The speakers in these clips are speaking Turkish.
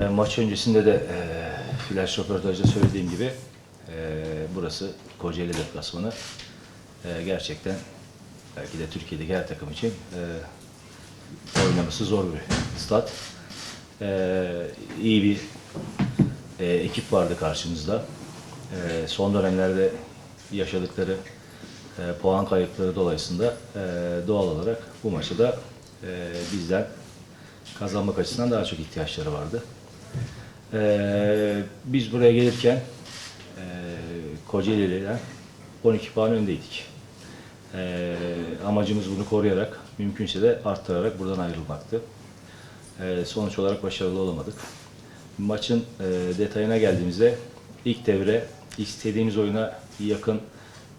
E, Maç öncesinde de e, flash röportajda söylediğim gibi e, burası Kocaeli deplasmanı. E, gerçekten belki de Türkiye'deki her takım için e, oynaması zor bir stat. E, iyi bir e, ekip vardı karşımızda. E, son dönemlerde yaşadıkları e, puan kayıpları dolayısıyla e, doğal olarak bu maçı da e, bizden kazanmak açısından daha çok ihtiyaçları vardı. E, biz buraya gelirken e, Kocaeli'den 12 puan öndeydik. E, amacımız bunu koruyarak, mümkünse de arttırarak buradan ayrılmaktı. E, sonuç olarak başarılı olamadık. Maçın e, detayına geldiğimizde ilk devre istediğimiz oyuna yakın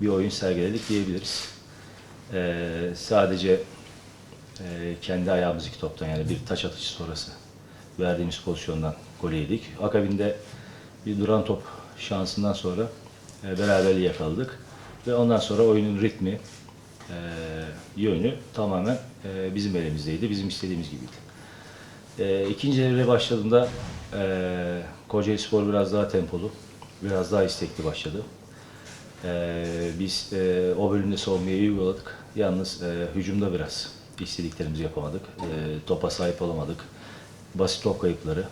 bir oyun sergiledik diyebiliriz. E, sadece e, kendi ayağımız iki toptan yani bir taç atışı sonrası verdiğimiz pozisyondan gol yedik. Akabinde bir duran top şansından sonra e, beraberliği yakaladık. Ve ondan sonra oyunun ritmi, e, yönü tamamen e, bizim elimizdeydi. Bizim istediğimiz gibiydi. E, ikinci devre başladığında e, Kocaeli Spor biraz daha tempolu, biraz daha istekli başladı. E, biz e, o bölümde savunmayı iyi uyguladık. Yalnız e, hücumda biraz istediklerimizi yapamadık. E, topa sahip olamadık. Basit top kayıpları,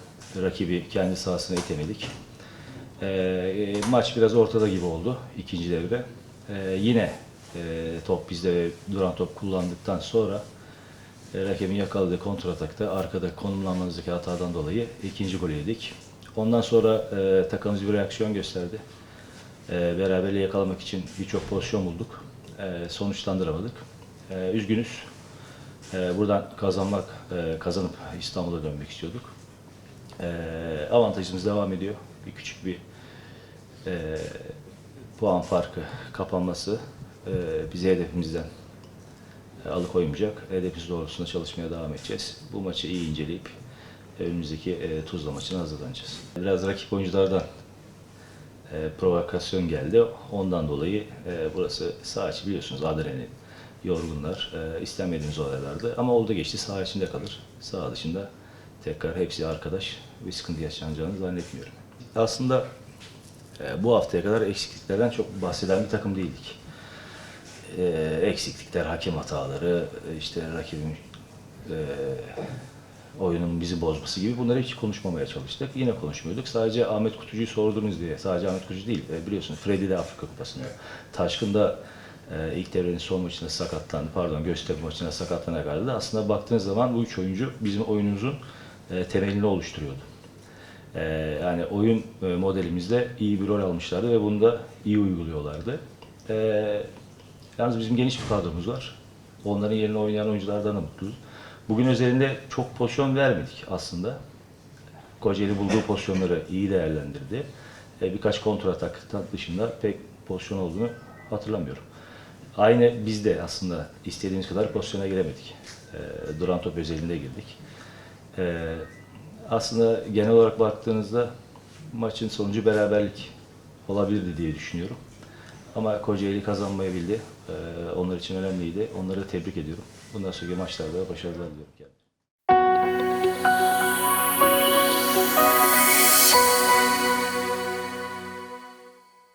rakibi kendi sahasına itemedik. E, e, maç biraz ortada gibi oldu ikinci devre. E, yine e, top bizde duran top kullandıktan sonra e, rakibin yakaladığı kontratakta arkada konumlanmamızdaki hatadan dolayı ikinci golü yedik. Ondan sonra e, takımımız bir reaksiyon gösterdi. E, beraberliği yakalamak için birçok pozisyon bulduk. E, sonuçlandıramadık. E, üzgünüz. E, buradan kazanmak, e, kazanıp İstanbul'a dönmek istiyorduk. E, avantajımız devam ediyor. Bir küçük bir e, puan farkı kapanması e, bizi hedefimizden alıkoymayacak. Hedefimiz doğrultusunda çalışmaya devam edeceğiz. Bu maçı iyi inceleyip önümüzdeki e, Tuzla maçına hazırlanacağız. Biraz rakip oyunculardan provokasyon geldi. Ondan dolayı burası saha içi biliyorsunuz adrenalin, yorgunlar, e, istemediğimiz olaylardı. Ama oldu geçti saha içinde kalır. Saha dışında tekrar hepsi arkadaş bir sıkıntı yaşanacağını zannetmiyorum. Aslında e, bu haftaya kadar eksikliklerden çok bahseden bir takım değildik. E, eksiklikler, hakem hataları, e, işte rakibin e, oyunun bizi bozması gibi bunları hiç konuşmamaya çalıştık. Yine konuşmuyorduk. Sadece Ahmet Kutucu'yu sordunuz diye. Sadece Ahmet Kutucu değil. E, biliyorsunuz Freddy de Afrika Kupası'nda. Taşkın da e, ilk devrenin son maçında sakatlandı. Pardon Göztepe maçına sakatlanarak ayrıldı. Aslında baktığınız zaman bu üç oyuncu bizim oyunumuzun e, temelini oluşturuyordu. E, yani oyun e, modelimizde iyi bir rol almışlardı ve bunu da iyi uyguluyorlardı. E, yalnız bizim geniş bir kadromuz var. Onların yerine oynayan oyunculardan da mutluyuz. Bugün özelinde çok pozisyon vermedik aslında. Kocaeli bulduğu pozisyonları iyi değerlendirdi. E, birkaç kontratak dışında pek pozisyon olduğunu hatırlamıyorum. Aynı biz de aslında istediğimiz kadar pozisyona giremedik. E, duran top özelinde girdik. E, aslında genel olarak baktığınızda maçın sonucu beraberlik olabilirdi diye düşünüyorum. Ama Kocaeli kazanmayı bildi. E, onlar için önemliydi. Onları tebrik ediyorum. Bundan sonraki maçlarda başarılar diliyorum.